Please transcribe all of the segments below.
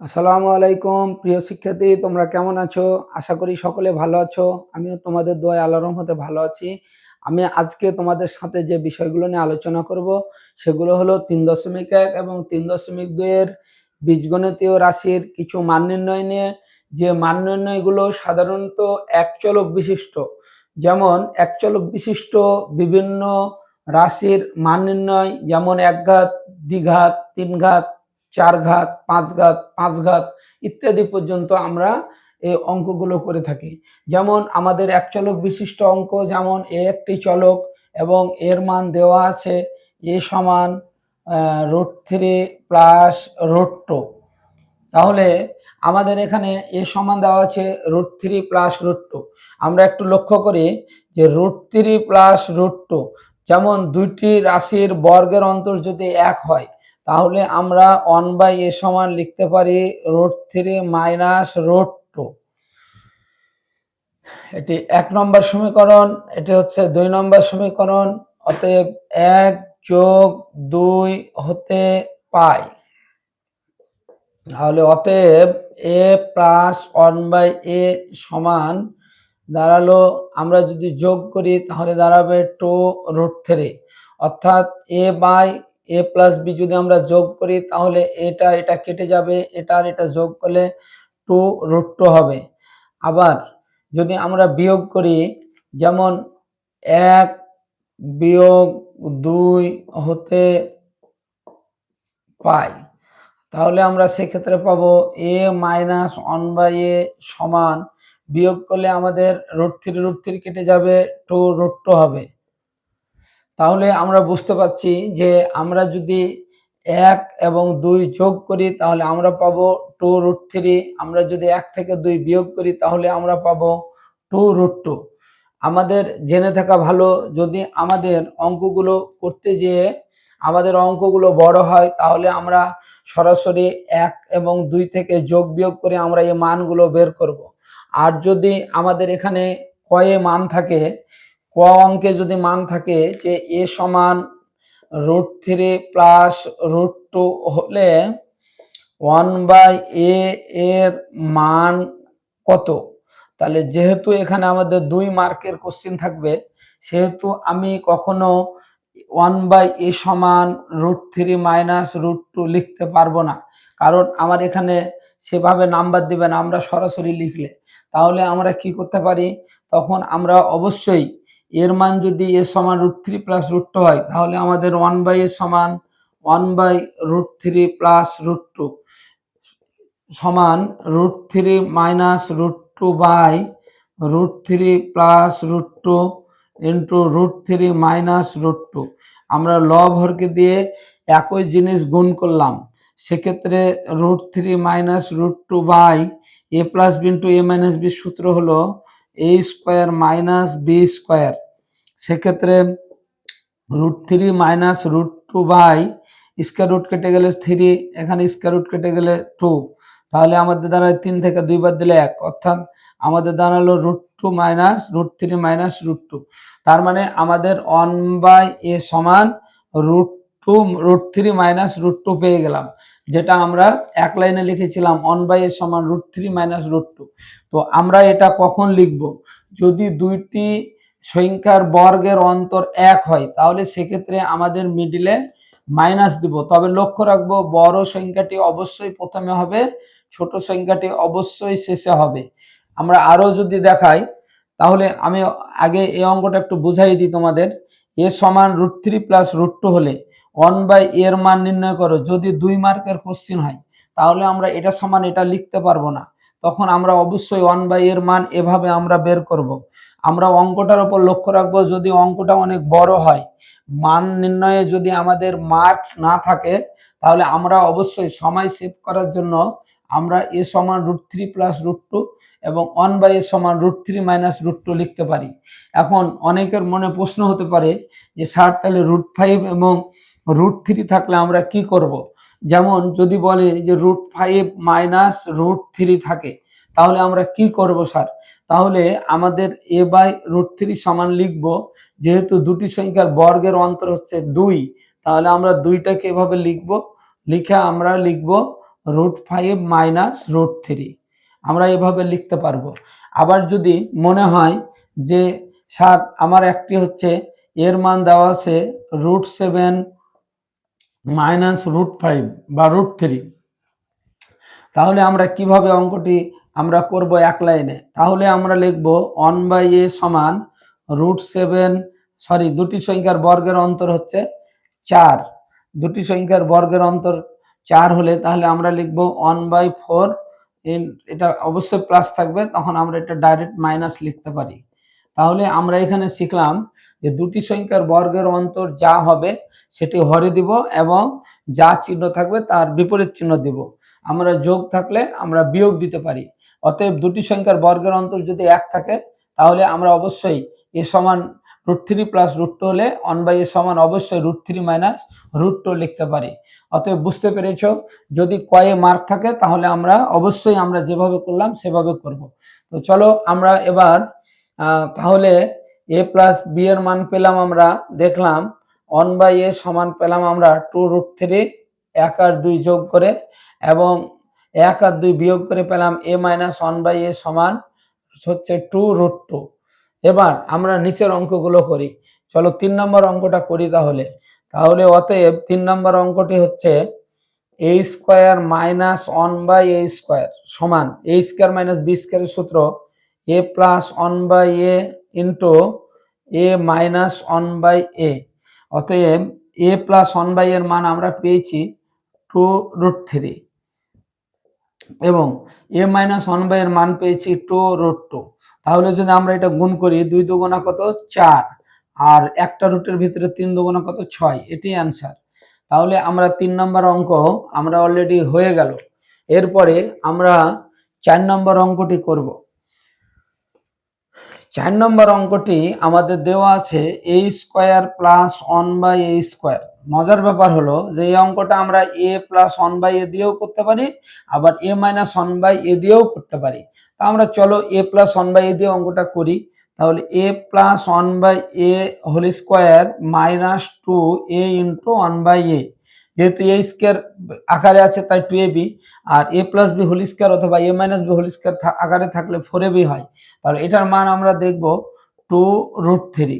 আসসালামু আলাইকুম, প্রিয় শিক্ষার্থী, তোমরা কেমন আছো? আশা করি সকলে ভালো আছো। আমিও তোমাদের দোয়ায় আল্লাহর রহমতে ভালো আছি। আমি আজকে তোমাদের সাথে যে বিষয়গুলো নিয়ে আলোচনা করব, সেগুলো হলো তিন দশমিক এক এবং তিন দশমিক দুইয়ের বীজগণিতীয় রাশির কিছু মান নির্ণয় নিয়ে। যে মান নির্ণয়গুলো সাধারণত এক চলক বিশিষ্ট। যেমন এক চলক বিশিষ্ট বিভিন্ন রাশির মান নির্ণয়, যেমন এক ঘাত দ্বিঘাত তিন ঘাত চার ঘাত পাঁচ ঘাত পাঁচ ঘাত ইত্যাদি পর্যন্ত আমরা এই অঙ্কগুলো করে থাকি। যেমন আমাদের এক চলক বিশিষ্ট অঙ্ক, যেমন এ একটি চলক এবং এর মান দেওয়া আছে এ সমান root three plus root two তাহলে আমাদের এখানে এ সমান দেওয়া আছে root three plus root two আমরা একটু লক্ষ্য করি যে root three plus root two যেমন দুইটি রাশির বর্গের অন্তর যদি এক হয়। তাহলে আমরা ওয়ান বাই এ সমান লিখতে পারি root three minus root two এটি এক নম্বর সমীকরণ, এটি হচ্ছে দুই নম্বর সমীকরণ, অতএব এক যোগ দুই হতে পাই। তাহলে অতএব A plus one by A সমান দাঁড়াল, আমরা যদি যোগ করি তাহলে দাঁড়াবে টু রুট থ্রি অর্থাৎ A by A plus B যদি আমরা যোগ করি, তাহলে এটা এটা কেটে যাবে, এটা আর এটা যোগ করলে টু রুট টু হবে। আবার যদি আমরা বিয়োগ করি, যেমন এক বিয়োগ দুই হতে পাই, তাহলে আমরা সেক্ষেত্রে পাবো A minus one by A সমান, বিয়োগ করলে আমাদের রুট থ্রি রুট থ্রি কেটে যাবে টু রুট টু হবে। তাহলে আমরা বুঝতে পারছি যে আমরা যদি এক এবং দুই যোগ করি, তাহলে আমরা পাবো টু রুট থ্রি আমরা যদি এক থেকে দুই বিয়োগ করি, তাহলে আমরা পাবো টু রুট টু আমাদের জেনে থাকা ভালো, যদি আমাদের অঙ্কগুলো করতে যেয়ে আমাদের অঙ্কগুলো বড় হয়, তাহলে আমরা সরাসরি এক এবং দুই থেকে যোগ বিয়োগ করে আমরা এই মানগুলো বের করব। আর যদি আমাদের এখানে কয়ে মান থাকে ক অঙ্কে যদি মান থাকে যে এ সমান root three plus root two হলে ওয়ান বাই এ এর মান কত? তাহলে যেহেতু এখানে আমাদের দুই মার্কের কোশ্চিন থাকবে, সেহেতু আমি কখনো ওয়ান বাই এ সমান root three minus root two লিখতে পারব না। কারণ আমার এখানে সেভাবে নাম্বার দিবে না, আমরা সরাসরি লিখলে। তাহলে আমরা কি করতে পারি? তখন আমরা অবশ্যই এর মান যদি এ সমান root three plus root two হয়, তাহলে আমাদের ওয়ান বাই এ সমান one by root three plus root two সমান root three minus root two by root three plus root two into root three minus root two আমরা ল ভরকে দিয়ে একই জিনিস গুণ করলাম। সেক্ষেত্রে root three minus root two by A plus B into A minus B সূত্র হলো A square minus B square সেক্ষেত্রে root three minus root two by square root কেটে গেলে থ্রি এখানে স্কোয়ার রুট কেটে গেলে টু তাহলে আমাদের দাঁড়ায় তিন থেকে দুইবার দিলে এক, অর্থাৎ আমাদের দাঁড়াল root two minus root three minus root two তার মানে আমাদের ওয়ান বাই এ সমান root two root three minus root two পেয়ে গেলাম। যেটা আমরা এক লাইনে লিখেছিলাম ওয়ান বাই এর সমান root three minus root two তো আমরা এটা কখন লিখব? যদি দুইটি সংখ্যার বর্গের অন্তর এক হয়, তাহলে সেক্ষেত্রে আমাদের মিডিলে মাইনাস দিব। তবে লক্ষ্য রাখব, বড় সংখ্যাটি অবশ্যই প্রথমে হবে, ছোট সংখ্যাটি অবশ্যই শেষে হবে। আমরা আরও যদি দেখাই, তাহলে আমি আগে এই অঙ্কটা একটু বুঝাই দিই তোমাদের। এ সমান root three plus root two হলে ওয়ান বাই এর মান নির্ণয় করো। যদি দুই মার্কের কোশ্চিন হয়, তাহলে আমরা এটা সমান এটা লিখতে পারব না। তখন আমরা অবশ্যই ওয়ান বাই এর মান এভাবে আমরা বের করব। আমরা অঙ্কটার উপর লক্ষ্য রাখব, যদি অঙ্কটা অনেক বড় হয়, মান নির্ণয়ে যদি আমাদের মার্কস না থাকে, তাহলে আমরা অবশ্যই সময় সেভ করার জন্য আমরা এ সমান root three plus root two এবং ওয়ান বাই এ সমান root three minus root two লিখতে পারি। এখন অনেকের মনে প্রশ্ন হতে পারে যে স্যার তাহলে রুট ফাইভ এবং রুট থ্রি থাকলে আমরা কি করব। যেমন যদি বলে যে root five minus root three থাকে, তাহলে আমরা কি করব স্যার? তাহলে আমাদের এ বাই রুট থ্রি সমান লিখব, যেহেতু দুটি সংখ্যার বর্গের অন্তর হচ্ছে দুই, তাহলে আমরা দুইটাকে এভাবে লিখব, লিখে আমরা লিখব root five minus root three আমরা এভাবে লিখতে পারব। আবার যদি মনে হয় যে স্যার, আমার একটি হচ্ছে, এর মান দেওয়া আছে root seven minus root five বা রুট থ্রি তাহলে আমরা কীভাবে অঙ্কটি আমরা করব এক লাইনে? তাহলে আমরা লিখব ওয়ান বাই এ সমান রুট সেভেন সরি দুটি সংখ্যার বর্গের অন্তর হচ্ছে চার। দুটি সংখ্যার বর্গের অন্তর চার হলে তাহলে আমরা লিখব ওয়ান বাই ফোর এটা অবশ্যই প্লাস থাকবে, তখন আমরা এটা ডাইরেক্ট মাইনাস লিখতে পারি। তাহলে আমরা এখানে শিখলাম যে দুটি সংখ্যার বর্গের অন্তর যা হবে সেটি হরে দিব এবং যা চিহ্ন থাকবে তার বিপরীত চিহ্ন দিব। আমরা যোগ থাকলে আমরা বিয়োগ দিতে পারি। অতএব দুটি সংখ্যার বর্গের অন্তর যদি এক থাকে, তাহলে আমরা অবশ্যই এ সমান root three plus root two হলে ওয়ান বাই এ সমান অবশ্যই root three minus root two লিখতে পারি। অতএব বুঝতে পেরেছ, যদি কয়ে মার্ক থাকে তাহলে আমরা অবশ্যই আমরা যেভাবে করলাম সেভাবে করব। তো চলো আমরা এবার তাহলে এ প্লাস বি এর মান পেলাম আমরা, দেখলাম ওয়ান বাই এ সমান পেলাম আমরা টু রুট থ্রি এক আর দুই যোগ করে, এবং এক আর দুই বিয়োগ করে পেলাম A minus one by A সমান হচ্ছে টু রুট টু এবার আমরা নিচের অঙ্কগুলো করি। চলো তিন নম্বর অঙ্কটা করি তাহলে। তাহলে অতএব তিন নম্বর অঙ্কটি হচ্ছে A square minus one by A square সমান এ স্কোয়ার মাইনাস বি স্কোয়ারের সূত্র A plus one by A into A minus one by A অতএব এ প্লাস ওয়ান বাই এর মান আমরা পেয়েছি টু রুট থ্রি এবং এ মাইনাস ওয়ান বাই এর মান পেয়েছি টু রুট টু তাহলে যদি আমরা এটা গুণ করি, দুই দুগুণা কত? চার। আর একটা রুটের ভিতরে তিন দুগুণা কত? ছয়। এটি অ্যান্সার তাহলে আমরা তিন নম্বর অঙ্ক আমরা অলরেডি হয়ে গেল। এরপরে আমরা চার নম্বর অঙ্কটি করব। চার নম্বর অঙ্কটি আমাদের দেওয়া আছে A square plus one by A square মজার ব্যাপার হলো যে এই অঙ্কটা আমরা A plus one by A দিয়েও করতে পারি, আবার A minus one by A দিয়েও করতে পারি। তা আমরা চলো A plus one by A দিয়ে অঙ্কটা করি। তাহলে A plus one by A whole square minus two A into one by A যেহেতু এ স্কোয়ার আকারে আছে, তাই two A B R A plus B whole square অথবা A minus B whole square আকারে থাকলে ফোর এ বি হয়। তাহলে এটার মান আমরা দেখব টু রুট থ্রি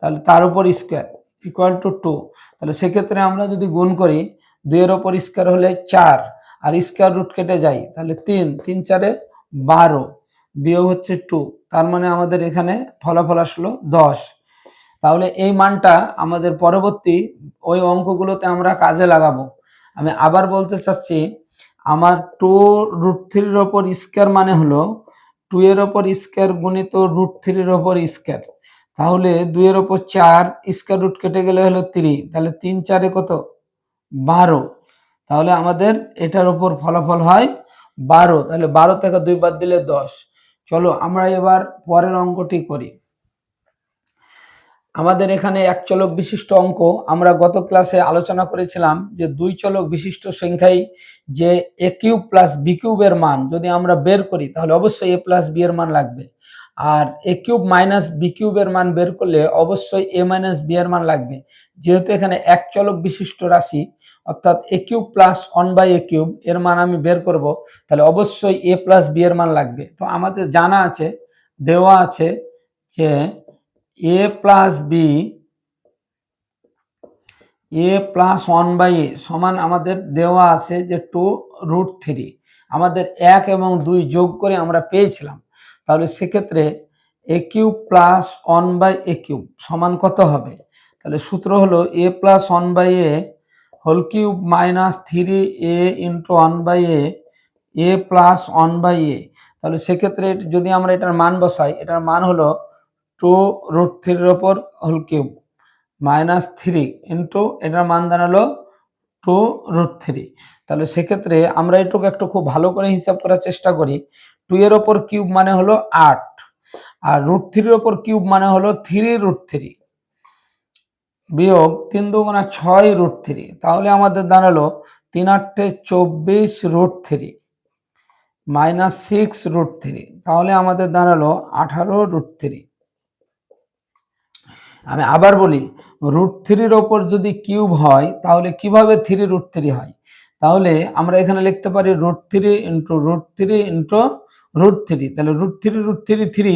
তাহলে তার উপর স্কোয়ার ইকুয়াল টু টু তাহলে সেক্ষেত্রে আমরা যদি গুণ করি, দুইয়ের ওপর স্কোয়ার হলে চার, আর স্কোয়ার রুট কেটে যাই, তাহলে তিন তিন চারে বারো, বিয়োগ হচ্ছে টু তার মানে আমাদের এখানে ফলাফল আসলো দশ। তাহলে এই মানটা আমাদের পরবর্তী ওই অঙ্কগুলোতে আমরা কাজে লাগাবো। আমি আবার বলতে চাচ্ছি, আমার টু রুট থ্রির ওপর স্কোয়ার মানে হলো টু এর ওপর স্কোয়ার গুণিত রুট থ্রির ওপর স্কোয়ার তাহলে দুইয়ের ওপর চার স্কোয়ার রুট কেটে গেলে হলো থ্রি তাহলে তিন চারে কত? বারো। তাহলে আমাদের এটার ওপর ফলাফল হয় বারো, তাহলে বারো থেকে দুই বাদ দিলে দশ। চলো আমরা এবার পরের অঙ্কটি করি। আমাদের এখানে এক চলক বিশিষ্ট অঙ্ক। আমরা গত ক্লাসে আলোচনা করেছিলাম যে দুই চলক বিশিষ্ট সংখ্যায় যে এ কিউব প্লাস বি কিউবের মান যদি আমরা বের করি, তাহলে অবশ্যই এ প্লাস বি এর মান লাগবে। আর এ কিউব মাইনাস বি কিউবের মান বের করলে অবশ্যই এ মাইনাস বি এর মান লাগবে। যেহেতু এখানে এক চলক বিশিষ্ট রাশি, অর্থাৎ A cube plus one by A cube এর মান আমি বের করব, তাহলে অবশ্যই এ প্লাস বি এর মান লাগবে। তো আমাদের জানা আছে, দেওয়া আছে যে A plus B A plus one by A সমান আমাদের দেওয়া আছে যে টু রুট থ্রি আমাদের এক এবং দুই যোগ করে আমরা পেয়েছিলাম। তাহলে সেক্ষেত্রে A cube plus one by A cube সমান কত হবে? তাহলে সূত্র হলো A plus one by A whole cube minus three A into one by A A plus one by A তাহলে সেক্ষেত্রে যদি আমরা এটার মান বসাই, এটার মান হলো টু রুট থ্রির ওপর whole cube minus three into এটার মান দাঁড়াল টু রুট থ্রি তাহলে সেক্ষেত্রে আমরা এটুকু একটু খুব ভালো করে হিসাব করার চেষ্টা করি। টু এর ওপর কিউব মানে হলো আট, আর রুট থ্রির ওপর কিউব মানে হলো থ্রি রুট থ্রি বিয়োগ তিন দুগুণা ছয় রুট থ্রি তাহলে আমাদের দাঁড়াল তিন আটটে চব্বিশ root three minus six root three তাহলে আমাদের দাঁড়াল আঠারো রুট থ্রি আমি আবার বলি রুট থ্রির ওপর যদি কিউব হয়, তাহলে কীভাবে থ্রি রুট থ্রি হয়? তাহলে আমরা এখানে লিখতে পারি root three into root three into root three তাহলে root three root three three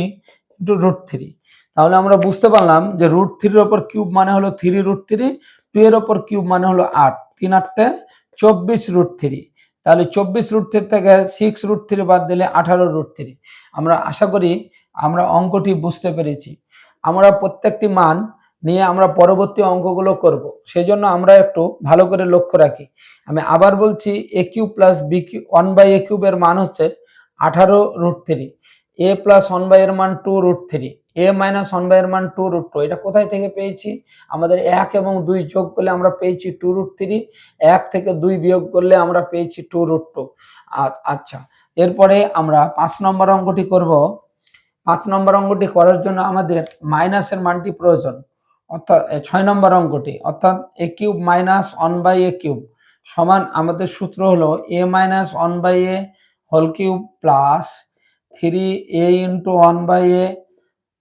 into root three তাহলে আমরা বুঝতে পারলাম যে রুট থ্রির ওপর কিউব মানে হলো থ্রি রুট থ্রি টু এর ওপর কিউব মানে হলো আট। তিন আটটা, চব্বিশ রুট থ্রি তাহলে চব্বিশ রুট থ্রি থেকে সিক্স রুট থ্রি বাদ দিলে আঠারো রুট থ্রি আমরা আশা করি আমরা অঙ্কটি বুঝতে পেরেছি। আমরা প্রত্যেকটি মান নিয়ে আমরা পরবর্তী অঙ্কগুলো করব। সেই জন্য আমরা একটু ভালো করে লক্ষ্য রাখি। আমি আবার বলছি A cube plus B cube one by A কিউবের মান হচ্ছে আঠারো root three A plus one by এর মান two root three A minus one by এর মান টু রুট টু এটা কোথায় থেকে পেয়েছি? আমাদের এক এবং দুই যোগ করলে আমরা পেয়েছি টু রুট থ্রি এক থেকে দুই বিয়োগ করলে আমরা পেয়েছি টু রুট টু আচ্ছা। এরপরে আমরা পাঁচ নম্বর অঙ্কটি করব। পাঁচ নম্বর অঙ্কটি করার জন্য আমাদের মাইনাসের মানটি প্রয়োজন। অর্থাৎ ছয় নম্বর অঙ্কটি। অর্থাৎ, A cube minus one by A cube সমান আমাদের সূত্র হলো A minus one by A whole cube plus three A into one by A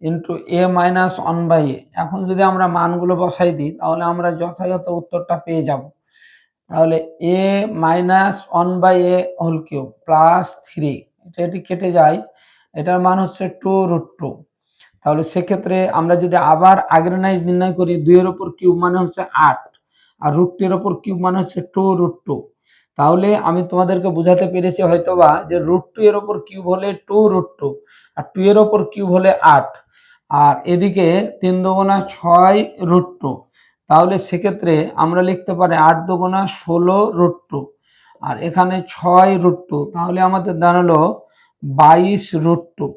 into A minus one by A. এখন যদি আমরা মানগুলো বসাই দিই, তাহলে আমরা যথাযথ উত্তরটা পেয়ে যাব। তাহলে, A minus one by A whole cube plus three, এটা এটি কেটে যায় এটার মান হচ্ছে টু রুট টু। তাহলে সেক্ষেত্রে আমরা যদি আবার আগের নাই নির্ণয় করি, দুইয়ের ওপর কিউব মানে হচ্ছে আট, আর রুট রুটটির ওপর কিউব মানে হচ্ছে টু রুট টু। তাহলে আমি তোমাদেরকে বোঝাতে পেরেছি হয়তোবা যে রুট টু এর ওপর কিউব হলে টু রুট টু, আর টু এর ওপর কিউব হলে আট, আর এদিকে তিন দুগুণা ছয় রুট টু। তাহলে সেক্ষেত্রে আমরা লিখতে পারি আট দুগুণা ষোলো রুট টু, আর এখানে ছয় রুট টু। তাহলে আমাদের দাঁড়াল বাইশ রুট টু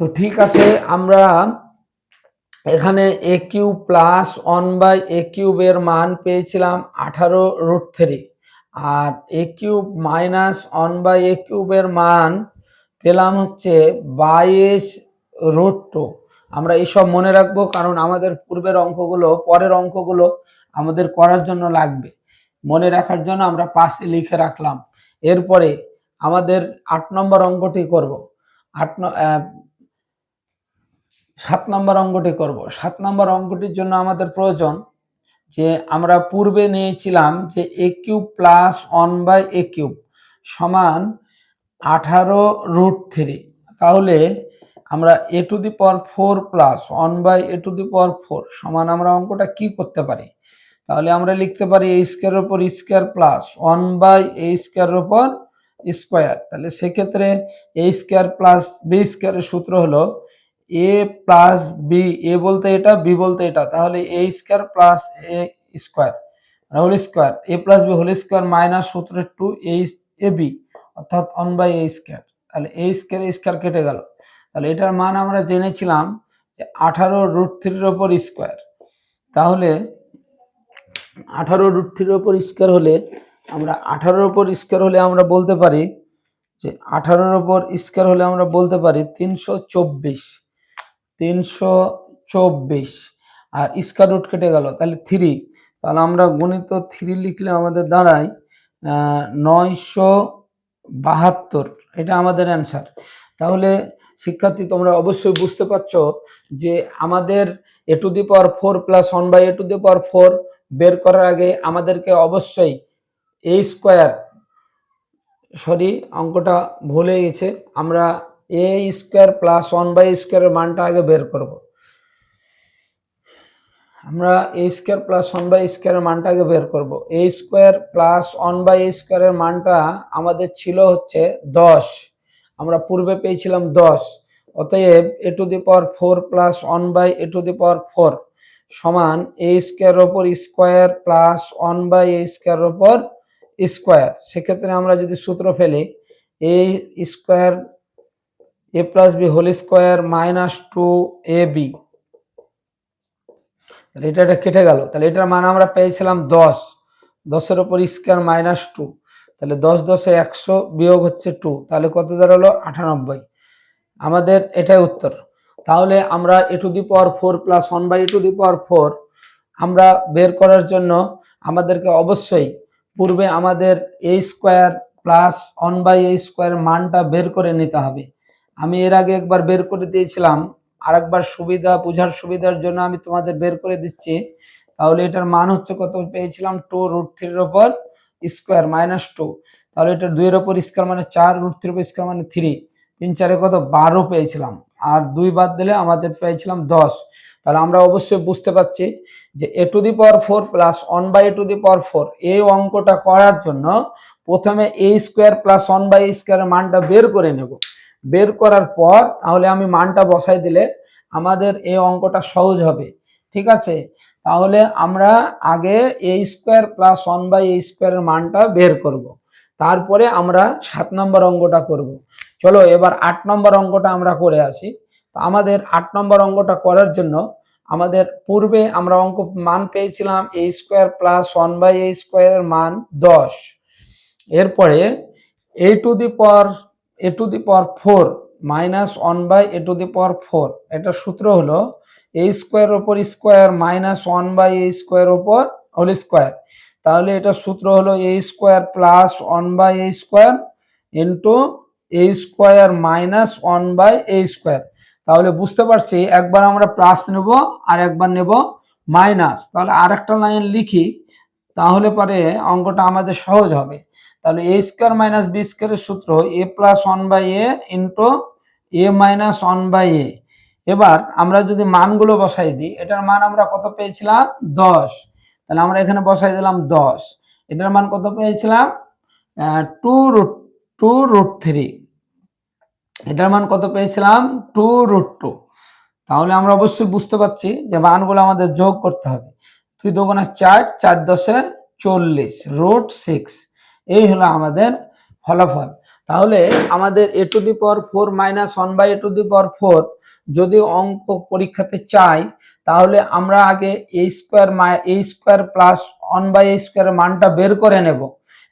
তো ঠিক আছে, আমরা এখানে A cube plus one by A কিউবের মান পেয়েছিলাম আঠারো root three R A cube minus one by A কিউবের মান পেলাম হচ্ছে বাইশ রুট টু আমরা এইসব মনে রাখব, কারণ আমাদের পূর্বের অঙ্কগুলো, পরের অঙ্কগুলো আমাদের করার জন্য লাগবে। মনে রাখার জন্য আমরা পাশে লিখে রাখলাম। এরপরে আমাদের আট নম্বর অঙ্কটি করব। আট সাত নম্বর অঙ্কটি করব। সাত নম্বর অঙ্কটির জন্য আমাদের প্রয়োজন যে আমরা পূর্বে নিয়েছিলাম যে A cube plus one by A cube সমান আঠারো রুট থ্রি। তাহলে আমরা A to the power four plus one by A to the power four সমান আমরা অঙ্কটা কি করতে পারি? তাহলে আমরা লিখতে পারি এ স্কোয়ারের ওপর square plus one by A স্কোয়ারের উপর স্কোয়ার, তাহলে সেক্ষেত্রে এ স্কোয়ার প্লাস বি স্কোয়ারের সূত্র হলো এ প্লাস বি এ বলতে এটা বি বলতে এটা, তাহলে A square plus A square whole square A plus B whole square minus সূত্রের টু এ বি অর্থাৎ ওয়ান বাই এ স্কোয়ার তাহলে এ স্কোয়ার স্কোয়ার কেটে গেল, তাহলে এটার মান আমরা জেনেছিলাম যে আঠারো রুট থ্রির ওপর স্কোয়ার তাহলে আঠারো রুট থ্রির ওপর স্কোয়ার হলে আমরা আঠারোর ওপর স্কোয়ার হলে আমরা বলতে পারি যে আঠারোর ওপর স্কোয়ার হলে আমরা বলতে পারি তিনশো চব্বিশ তিনশো চব্বিশ আর স্কোয়ার রুট কেটে গেল, তাহলে থ্রি তাহলে আমরা গণিত থ্রি লিখলে আমাদের দাঁড়ায় নয়শো বাহাত্তর। এটা আমাদের অ্যান্সার তাহলে শিক্ষার্থী, তোমরা অবশ্যই বুঝতে পারছ যে আমাদের A to the power four plus one by A to the power four বের করার আগে আমাদেরকে অবশ্যই এ স্কোয়ার সরি অঙ্কটা ভুলে গেছে। আমরা a square plus one by স্কোয়ারের মানটা আগে বের করব। আমরা a square plus one by স্কোয়ারের মানটা আগে বের করব। A square plus one by স্কোয়ারের মানটা আমাদের ছিল হচ্ছে দশ। আমরা পূর্বে পেয়েছিলাম দশ। অতএব a to the power four plus one by a to the power four সমান এ স্কোয়ার ওপর square plus one by a square ওপর স্কোয়ার, সেক্ষেত্রে আমরা যদি সূত্র ফেলি a square a plus b whole square minus two a b তাহলে এটা এটা কেটে গেল। তাহলে এটার মান আমরা পেয়েছিলাম দশ, দশের ওপর স্কোয়ার মাইনাস টু তাহলে দশ দশে একশো বিয়োগ হচ্ছে টু তাহলে কত দাঁড়াল? আটানব্বই। আমাদের এটাই উত্তর। তাহলে আমরা a to the power four plus one by a to the power four আমরা বের করার জন্য আমাদেরকে অবশ্যই পূর্বে আমাদের a square plus one by a square মানটা বের করে নিতে হবে। আমি এর আগে একবার বের করে দিয়েছিলাম, আরেকবার সুবিধা, বোঝার সুবিধার জন্য আমি তোমাদের বের করে দিচ্ছি। তাহলে এটার মান হচ্ছে কত? পেয়েছিলাম টু রুট থ্রির ওপর স্কোয়ার মাইনাস টু তাহলে এটা দুইয়ের ওপর স্কোয়ার মানে চার রুট থ্রি উপর স্কোয়ার মানে থ্রি তিন চারে কত? বারো পেয়েছিলাম। আর দুই বাদ দিলে আমাদের পেয়েছিলাম দশ। তাহলে আমরা অবশ্যই বুঝতে পারছি যে a to the power four plus one by a to the power four এই অঙ্কটা করার জন্য প্রথমে a square plus one by স্কোয়ারের মানটা বের করে নেব বের করার পর তাহলে আমি মানটা বসাই দিলে আমাদের এই অঙ্কটা সহজ হবে ঠিক আছে তাহলে আমরা আগে a square plus one by a স্কোয়ারের মানটা বের করব। তারপরে আমরা সাত নম্বর অঙ্কটা করব। চলো এবার আট নম্বর অঙ্কটা আমরা করে আসি তো আমাদের আট নম্বর অঙ্কটা করার জন্য আমাদের পূর্বে আমরা অঙ্ক মান পেয়েছিলাম a square plus one by a স্কোয়ারের মান দশ। এরপরে a to the power a to the power four minus one by a to the power four এটা সূত্র হলো এ স্কোয়ার ওপর square minus one by a square ওপর হোল স্কোয়ার তাহলে এটা সূত্র হলো a square plus one by a square into a square minus one by a square তাহলে বুঝতে পারছি, একবার আমরা প্লাস নেব আর একবার নেব মাইনাস তাহলে আর একটা লাইন লিখি, তাহলে পরে অঙ্কটা আমাদের সহজ হবে। তাহলে এ স্কোয়ার মাইনাস বি স্কোয়ারের সূত্র a plus one by a into a minus one by a এবার আমরা যদি মানগুলো বসাই দিই, এটার মান আমরা কত পেয়েছিলাম? দশ। তাহলে আমরা এখানে বসাই দিলাম দশ। এটার মান কত পেয়েছিলাম? Two root two root three এটার মান কত পেয়েছিলাম? টু রুট টু তাহলে আমরা অবশ্যই বুঝতে পারছি যে মানগুলো আমাদের যোগ করতে হবে। দুই দোকানে চার চার দশে চল্লিশ রুট সিক্স এই হলো আমাদের ফলাফল। তাহলে আমাদের a to the power four minus one by a to the power four যদি অঙ্ক পরীক্ষাতে চাই, তাহলে আমরা আগে a square my a square plus one by a স্কোয়ারের মানটা বের করে নেব।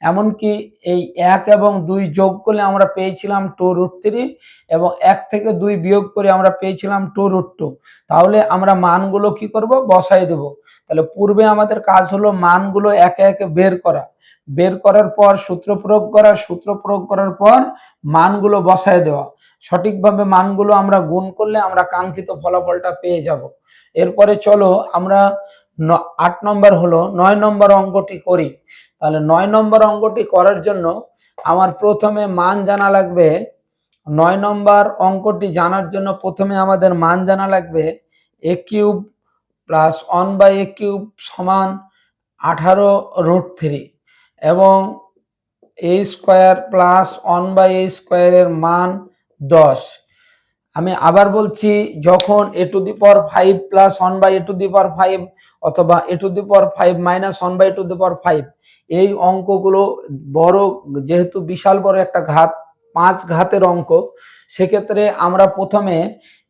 এমনকি এই এক এবং দুই যোগ করলে আমরা পেয়েছিলাম টু রুট থ্রি এবং এক থেকে দুই বিয়োগ করে আমরা পেয়েছিলাম টু রুট টু। তাহলে আমরা মানগুলো কি করব? বসাই দেব। তাহলে পূর্বে আমাদের কাজ হলো মানগুলো একে একে বের করা। বের করার পর সূত্র প্রয়োগ করা, সূত্র প্রয়োগ করার পর মানগুলো বসায় দেওয়া। সঠিকভাবে মানগুলো আমরা গুণ করলে আমরা কাঙ্ক্ষিত ফলাফলটা পেয়ে যাব। এরপরে চলো আমরা আট নম্বর হলো নয় নম্বর অঙ্কটি করি। তাহলে নয় নম্বর অঙ্কটি করার জন্য আমার প্রথমে মান জানা লাগবে। নয় নম্বর অঙ্কটি জানার জন্য প্রথমে আমাদের মান জানা লাগবে। A cube plus one by a cube সমান আঠারো রুট থ্রি এবং a square plus one by a স্কোয়ারের মান দশ। আমি আবার বলছি, যখন a to the power five plus one by a to the power five অথবা a to the power five minus one by to the power five এই অঙ্কগুলো বড় যেহেতু বিশাল বড় একটা ঘাত, পাঁচ ঘাতের অঙ্ক, সেক্ষেত্রে আমরা প্রথমে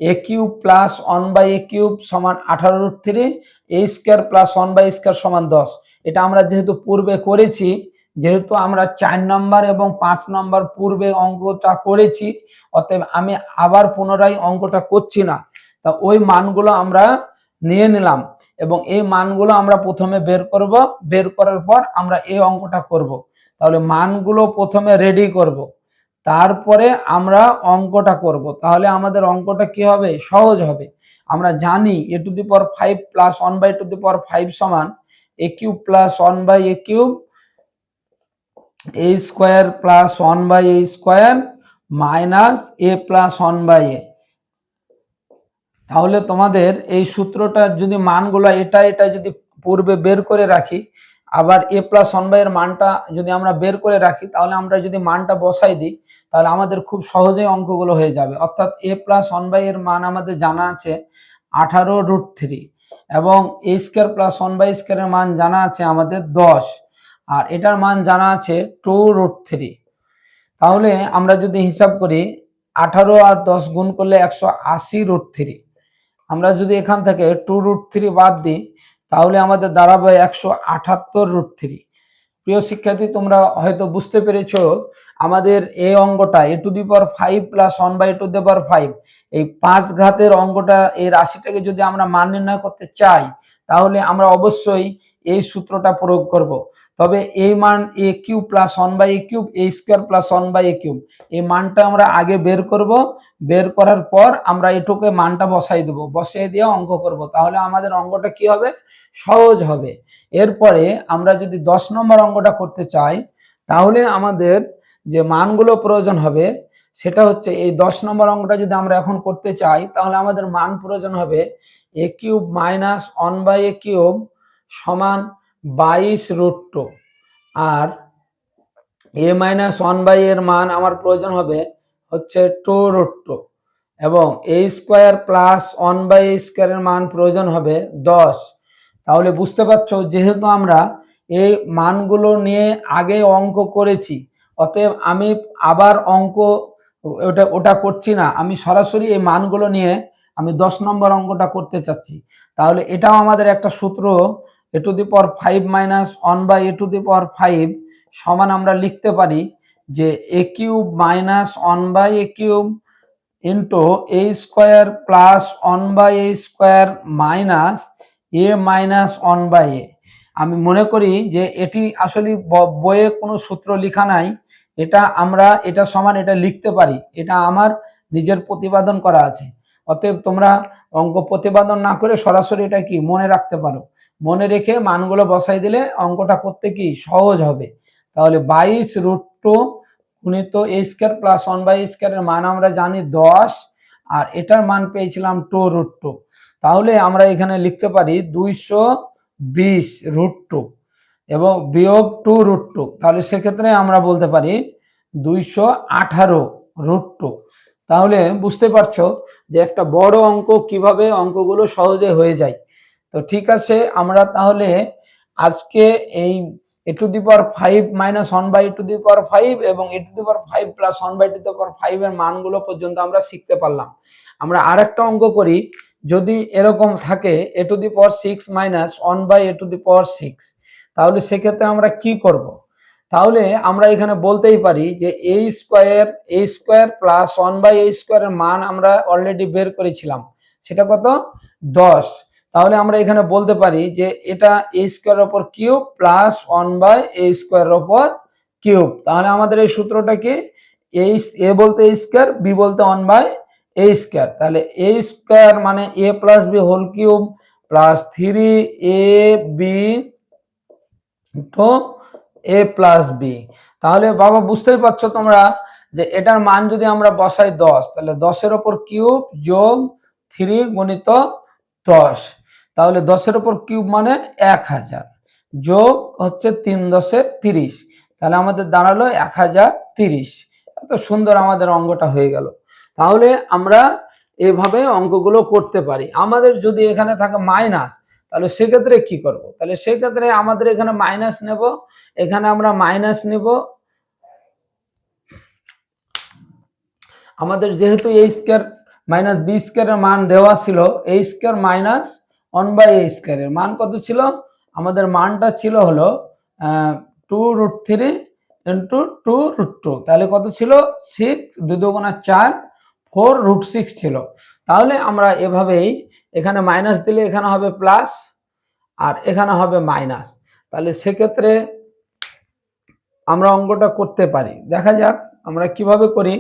a cube plus one by a cube সমান আঠারো root three a square plus one by square সমান দশ। এটা আমরা যেহেতু পূর্বে করেছি, যেহেতু আমরা চার নম্বর এবং পাঁচ নম্বর পূর্বে অঙ্কটা করেছি, অতএব আমি আবার পুনরায় অঙ্কটা করছি না। তা ওই মানগুলো আমরা নিয়ে নিলাম। এবং এই মানগুলো আমরা প্রথমে বের করব। বের করার পর আমরা এই অঙ্কটা করব। তাহলে মানগুলো প্রথমে রেডি করব। তারপরে আমরা অঙ্কটা করব। তাহলে আমাদের অঙ্কটা কি হবে? সহজ হবে। আমরা জানি a to the power five plus one by to the power five সমান a cube plus one by a cube a square plus one by a square minus a plus one by a তাহলে তোমাদের এই সূত্রটার যদি মানগুলো এটা এটা যদি পূর্বে বের করে রাখি, আবার এ প্লাস ওয়ান বাই এর মানটা যদি আমরা বের করে রাখি, তাহলে আমরা যদি মানটা বসাই দিই, তাহলে আমাদের খুব সহজেই অঙ্কগুলো হয়ে যাবে। অর্থাৎ এ প্লাস ওয়ান বাই এর মান আমাদের জানা আছে আঠারো রুট থ্রি এবং a square plus one by স্কোয়ারের মান জানা আছে আমাদের দশ। আর এটার মান জানা আছে টু রুট থ্রি তাহলে আমরা যদি হিসাব করি, আঠারো আর দশ গুণ করলে একশো আশি রুট থ্রি আমরা যদি এখান থেকে টু রুট থ্রি বাদ দিই, তাহলে আমাদের দাঁড়াবে একশো আঠাত্তর রুট থ্রি প্রিয় শিক্ষার্থী, তোমরা হয়তো বুঝতে পেরেছ, আমাদের এই অঙ্গটা a to the power five plus one by to the power five এই পাঁচ ঘাতের অঙ্গটা এই রাশিটাকে যদি আমরা মান নির্ণয় করতে চাই, তাহলে আমরা অবশ্যই এই সূত্রটা প্রয়োগ করব। তবে এই মান a cube plus one by a cube a square plus one by a cube, এই মানটা আমরা আগে বের করব। বের করার পর আমরা এটুকে মানটা বসাই দেব। বসিয়ে দিয়ে অঙ্ক করব। তাহলে আমাদের অঙ্কটা কি হবে? সহজ হবে। এরপরে আমরা যদি দশ নম্বর অঙ্কটা করতে চাই, তাহলে আমাদের যে মানগুলো প্রয়োজন হবে, সেটা হচ্ছে এই দশ নম্বর অঙ্কটা যদি আমরা এখন করতে চাই, তাহলে আমাদের মান প্রয়োজন হবে a cube minus one by a cube সমান বাইশ রুট আর এ মাইনাস ওয়ান বাই এর মান আমার প্রয়োজন হবে হচ্ছে টু রুট এবং a square plus one by স্কোয়ারের মান প্রয়োজন হবে দশ। তাহলে বুঝতে পারছ, যেহেতু আমরা এই মানগুলো নিয়ে আগে অঙ্ক করেছি, অতএব আমি আবার অঙ্ক ওটা ওটা করছি না। আমি সরাসরি এই মানগুলো নিয়ে আমি দশ নম্বর অঙ্কটা করতে চাচ্ছি। তাহলে এটাও আমাদের একটা সূত্র a to the power five minus one by a to the power five সমান আমরা লিখতে পারি যে a cube minus one by a cube into a square plus one by a square minus a minus one by a আমি মনে করি যে এটি আসলে বইয়ে কোনো সূত্র লেখা নাই। এটা আমরা এটা সমান এটা লিখতে পারি। এটা আমার নিজের প্রতিপাদন করা আছে। অতএব তোমরা অঙ্ক প্রতিপাদন না করে সরাসরি এটা কি মনে রাখতে পারো। মনে রেখে মানগুলো বসাই দিলে অঙ্কটা করতে কি সহজ হবে। তাহলে বাইশ রুট টু গুণিত a square plus one by স্কোয়ারের মান আমরা জানি দশ, আর এটার মান পেয়েছিলাম টু রুট টু তাহলে আমরা এখানে লিখতে পারি দুইশো বিশ রুট টু এবং বিয়োগ টু রুট টু তাহলে সেক্ষেত্রে আমরা বলতে পারি দুইশো আঠারো রুট টু তাহলে বুঝতে পারছ যে একটা বড় অঙ্ক কীভাবে অঙ্কগুলো সহজে হয়ে যায়। তো ঠিক আছে, আমরা তাহলে আজকে এই a to the power five minus one by to the power five এবং a to the power five plus one by to the power five এর মানগুলো পর্যন্ত আমরা শিখতে পারলাম। আমরা আরেকটা অঙ্ক করি, যদি এরকম থাকে a to the power six minus one by a to the power six, তাহলে সেক্ষেত্রে আমরা কি করব? তাহলে আমরা এখানে বলতেই পারি যে a square a square plus one by a স্কোয়ারের মান আমরা অলরেডি বের করেছিলাম। সেটা কত? দশ। তাহলে আমরা এখানে বলতে পারি যে এটা এ স্কোয়ার ওপর cube plus one by a square ওপর কিউব তাহলে আমাদের এই সূত্রটা কি? এ এ বলতে এ স্কোয়ার বি বলতে ওয়ান বাই এ স্কোয়ার তাহলে এ স্কোয়ার মানে a plus b whole cube plus three a b তো এ প্লাস বি তাহলে বাবা বুঝতেই পারছ তোমরা যে এটার মান যদি আমরা বসাই দশ, তাহলে দশের ওপর কিউব যোগ থ্রি গণিত দশ। তাহলে দশের ওপর কিউব মানে এক হাজার। যোগ হচ্ছে তিন দশে তিরিশ। তাহলে আমাদের দাঁড়াল এক হাজার তিরিশ। এত সুন্দর আমাদের অঙ্কটা হয়ে গেল। তাহলে আমরা এভাবে অঙ্কগুলো করতে পারি। আমাদের যদি এখানে থাকে মাইনাস, তাহলে সেক্ষেত্রে কি করব? তাহলে সেক্ষেত্রে আমাদের এখানে মাইনাস নেব। এখানে আমরা মাইনাস নেব। আমাদের যেহেতু এ স্কোয়ার মাইনাস বি স্কোয়ারের মান দেওয়া ছিল, এই square minus one by a স্কোয়ারের মান কত ছিল? আমাদের মানটা ছিল হলো two root three into two root two তাহলে কত ছিল? সিক্স দুই দুগুণা চার ফোর রুট সিক্স ছিল। তাহলে আমরা এভাবেই এখানে মাইনাস দিলে এখানে হবে প্লাস আর এখানে হবে মাইনাস তাহলে সেক্ষেত্রে আমরা অঙ্কটা করতে পারি। দেখা যাক আমরা কীভাবে করি।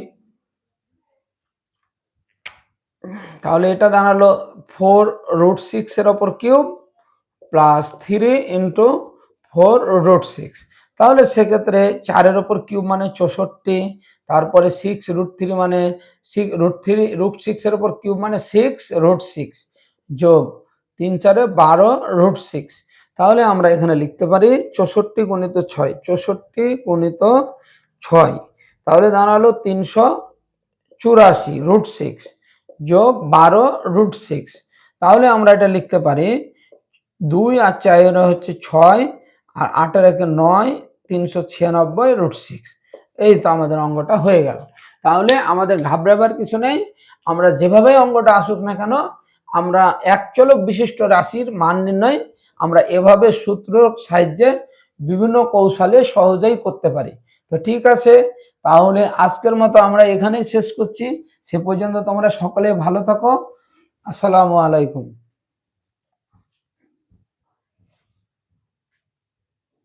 তাহলে এটা দাঁড়াল ফোর রুট সিক্স এর ওপর cube plus three into four root six. তাহলে সেক্ষেত্রে চারের ওপর কিউব মানে চৌষট্টি, তারপরে সিক্স রুট থ্রি মানে six root three, root six এর ওপর কিউব মানে সিক্স রুট সিক্স যোগ তিন চারে বারো রুট সিক্স। তাহলে আমরা এখানে লিখতে পারি চৌষট্টি গুণিত ছয়, চৌষট্টি গুণিত ছয়। তাহলে দাঁড়াল তিনশো চুরাশি রুট সিক্স। যোগ বারো রুট সিক্স। তাহলে আমরা এটা লিখতে পারি, দুই আর চার হচ্ছে ছয়, আর আটের একে নয়, তিনশো ছিয়ানব্বই রুট সিক্স। এই তো আমাদের অঙ্গটা হয়ে গেল। তাহলে আমাদের ঘাবড়াবার কিছু নেই, আমরা যেভাবে অঙ্গটা আসুক না কেন, আমরা এক চলক বিশিষ্ট রাশির মান নির্ণয়, আমরা এভাবে সূত্র সাহায্যে বিভিন্ন কৌশলে সহজেই করতে পারি। তো ঠিক আছে, তাহলে আজকের মতো আমরা এখানেই শেষ করছি। সে পর্যন্ত তোমরা সকলে ভালো থাকো। আসসালামু আলাইকুম।